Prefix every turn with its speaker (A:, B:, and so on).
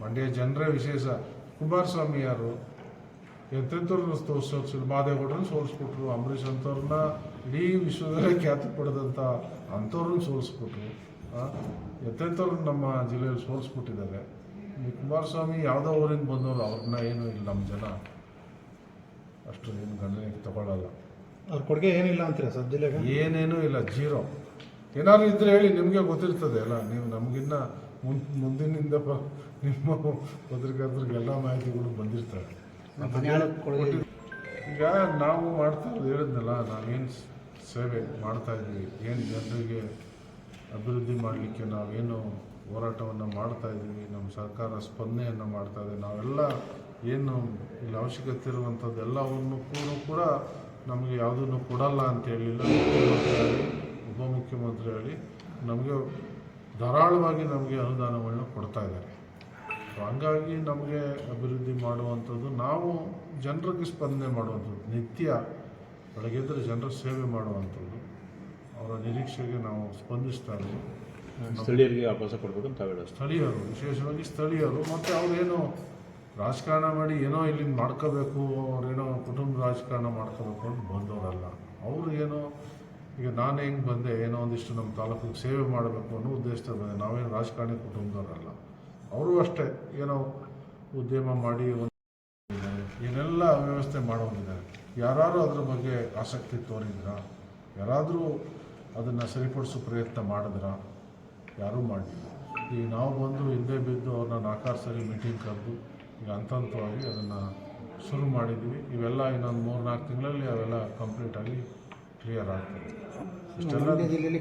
A: ಮಂಡ್ಯ ಜನರ ವಿಶೇಷ. ಕುಮಾರಸ್ವಾಮಿ ಯಾರು ಎಂತೆಂಥವ್ರನ್ನ ತೋರಿಸೋದು ಮಾದೇಗೌಡರನ್ನ ಸೋಲಿಸ್ಬಿಟ್ರು ಅಂಬರೀಷ್ ಅಂಥವ್ರನ್ನ ಇಡೀ ವಿಶ್ವದಲ್ಲೇ ಖ್ಯಾತಿ ಪಡೆದಂಥ ಅಂಥವ್ರನ್ನ ಸೋಲಿಸ್ಬಿಟ್ರು. ಎಂತೆಂಥವ್ರನ್ನ ನಮ್ಮ ಜಿಲ್ಲೆಯಲ್ಲಿ ಸೋಲಿಸ್ಬಿಟ್ಟಿದ್ದಾರೆ. ಈ ಕುಮಾರಸ್ವಾಮಿ ಯಾವುದೋ ಊರಿಂದ ಬಂದವರು ಅವ್ರನ್ನ ಏನು ಇಲ್ಲ ನಮ್ಮ ಜನ. ಅಷ್ಟು ಏನು ಗಣನೆಗೆ ತಗೊಳ್ಳಲ್ಲ
B: ಅವ್ರ ಕೊಡುಗೆ ಏನಿಲ್ಲ ಅಂತೀರಾ ಸರ್ ಜಿಲ್ಲೆಗೆ?
A: ಏನೇನೂ ಇಲ್ಲ ಜೀರೋ. ಏನಾದ್ರು ಇದ್ರೆ ಹೇಳಿ ನಿಮಗೆ ಗೊತ್ತಿರ್ತದೆ ಅಲ್ಲ ನೀವು ನಮಗಿನ್ನ ಮುನ್ ಮುಂದಿನಿಂದ ನಿಮ್ಮ ಪತ್ರಿಕಾರ್ತರಿಗೆ ಎಲ್ಲ ಮಾಹಿತಿಗಳು ಬಂದಿರ್ತವೆ. ಈಗ ನಾವು ಮಾಡ್ತಾ ಹೇಳಿದ್ನಲ್ಲ ನಾವೇನು ಸೇವೆ ಮಾಡ್ತಾ ಇದ್ದೀವಿ ಏನು ಜನರಿಗೆ ಅಭಿವೃದ್ಧಿ ಮಾಡಲಿಕ್ಕೆ ನಾವೇನು ಹೋರಾಟವನ್ನು ಮಾಡ್ತಾ ಇದ್ದೀವಿ ನಮ್ಮ ಸರ್ಕಾರ ಸ್ಪಂದನೆಯನ್ನು ಮಾಡ್ತಾ ಇದೆ ನಾವೆಲ್ಲ ಏನು ಇಲ್ಲಿ ಅವಶ್ಯಕತೆ ಇರುವಂಥದ್ದೆಲ್ಲವನ್ನು ಕೂಡ ಕೂಡ ನಮಗೆ ಯಾವುದನ್ನು ಕೊಡಲ್ಲ ಅಂತ ಹೇಳಿಲ್ಲ. ಮುಖ್ಯಮಂತ್ರಿ ಹೇಳಿ ಉಪಮುಖ್ಯಮಂತ್ರಿ ಹೇಳಿ ನಮಗೆ ಧಾರಾಳವಾಗಿ ನಮಗೆ ಅನುದಾನಗಳನ್ನ ಕೊಡ್ತಾ ಇದ್ದಾರೆ. ಸೊ ಹಂಗಾಗಿ ನಮಗೆ ಅಭಿವೃದ್ಧಿ ಮಾಡುವಂಥದ್ದು ನಾವು ಜನರಿಗೆ ಸ್ಪಂದನೆ ಮಾಡುವಂಥದ್ದು ನಿತ್ಯ ಬೆಳಗ್ಗೆದ್ರೆ ಜನರ ಸೇವೆ ಮಾಡುವಂಥದ್ದು ಅವರ ನಿರೀಕ್ಷೆಗೆ ನಾವು ಸ್ಪಂದಿಸ್ತಾ ಇದ್ದೀವಿ.
C: ಸ್ಥಳೀಯರಿಗೆ ಅವಕಾಶ ಕೊಡಬೇಕು ಅಂತ ಹೇಳೋದು
A: ಸ್ಥಳೀಯರು ವಿಶೇಷವಾಗಿ ಸ್ಥಳೀಯರು ಮತ್ತು ಅವರೇನು ರಾಜಕಾರಣ ಮಾಡಿ ಏನೋ ಇಲ್ಲಿಂದ ಮಾಡ್ಕೋಬೇಕು ಅವರೇನೋ ಕುಟುಂಬ ರಾಜಕಾರಣ ಮಾಡ್ಕೋಬೇಕು ಅಂತ ಬಂದವರಲ್ಲ ಅವರು ಏನೋ ಈಗ ನಾನು ಹೆಂಗೆ ಬಂದೆ, ಏನೋ ಒಂದಿಷ್ಟು ನಮ್ಮ ತಾಲೂಕಿಗೆ ಸೇವೆ ಮಾಡಬೇಕು ಅನ್ನೋ ಉದ್ದೇಶದಲ್ಲಿ ಬಂದೆ. ನಾವೇನು ರಾಜಕಾರಣಿ ಕುಟುಂಬದವರಲ್ಲ. ಅವರು ಅಷ್ಟೇ, ಏನೋ ಉದ್ಯಮ ಮಾಡಿ ಏನೆಲ್ಲ ವ್ಯವಸ್ಥೆ ಮಾಡೋಗಿದ್ದಾರೆ ಯಾರು ಅದ್ರ ಬಗ್ಗೆ ಆಸಕ್ತಿ ತೋರಿದ್ರ, ಯಾರಾದರೂ ಅದನ್ನು ಸರಿಪಡಿಸೋ ಪ್ರಯತ್ನ ಮಾಡಿದ್ರ, ಯಾರೂ ಮಾಡಿಲ್ಲ. ಈಗ ನಾವು ಬಂದು ಹಿಂದೆ ಬಿದ್ದು ಅವ್ರನ್ನ ನಾಲ್ಕಾರು ಸರಿ ಮೀಟಿಂಗ್ ಕರೆದು ಈಗ ಹಂತ ಹಂತವಾಗಿ ಅದನ್ನು ಶುರು ಮಾಡಿದ್ವಿ. ಇವೆಲ್ಲ ಇನ್ನೊಂದು ಮೂರು ನಾಲ್ಕು ತಿಂಗಳಲ್ಲಿ ಅವೆಲ್ಲ ಕಂಪ್ಲೀಟಾಗಿ ಕ್ಲಿಯರ್ ಆಗ್ತದೆ ಇಷ್ಟೆಲ್ಲ
B: ಮಂಡ್ಯ ಜಿಲ್ಲೆಯಲ್ಲಿ